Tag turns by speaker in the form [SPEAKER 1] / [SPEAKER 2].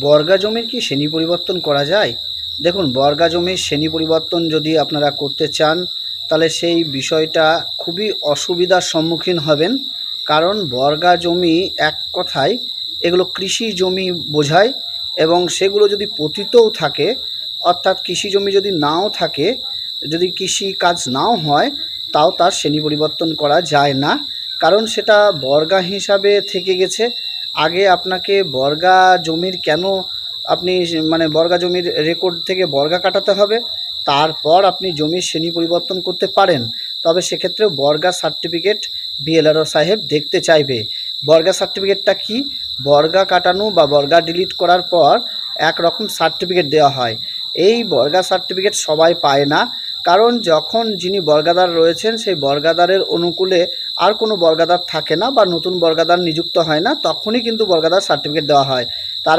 [SPEAKER 1] বর্গা জমির কি শ্রেণি পরিবর্তন করা যায়? দেখুন, বর্গা জমির শ্রেণি পরিবর্তন যদি আপনারা করতে চান, তাহলে সেই বিষয়টা খুবই অসুবিধার সম্মুখীন হবেন। কারণ বর্গা জমি এক কথায় এগুলো কৃষি জমি বোঝায় এবং সেগুলো যদি পতিতও থাকে, অর্থাৎ কৃষি জমি যদি নাও থাকে, যদি কৃষি কাজ নাও হয়, তাও তার শ্রেণি পরিবর্তন করা যায় না। কারণ সেটা বর্গা হিসাবে থেকে গেছে। আগে আপনাকে বর্গা জমির কেন আপনি মানে বর্গা জমির রেকর্ড থেকে বর্গা কাটাতে হবে? তারপর আপনি জমির শ্রেণি পরিবর্তন করতে পারেন। তবে সেক্ষেত্রে বর্গা সার্টিফিকেট বিএলআরও সাহেব দেখতে চাইবে। বর্গা সার্টিফিকেটটা কি? বর্গা কাটানো বা বর্গা ডিলিট করার পর এক রকম সার্টিফিকেট দেওয়া হয়। এই বর্গা সার্টিফিকেট সবাই পায় না। কারণ যখন যিনি বর্গাদার রয়েছেন, সেই বর্গাদারের অনুকূলে আর কোনো বর্গাদার থাকে না বা নতুন বর্গাদার নিযুক্ত হয় না, তখনই কিন্তু বর্গাদার সার্টিফিকেট দেওয়া হয়। তার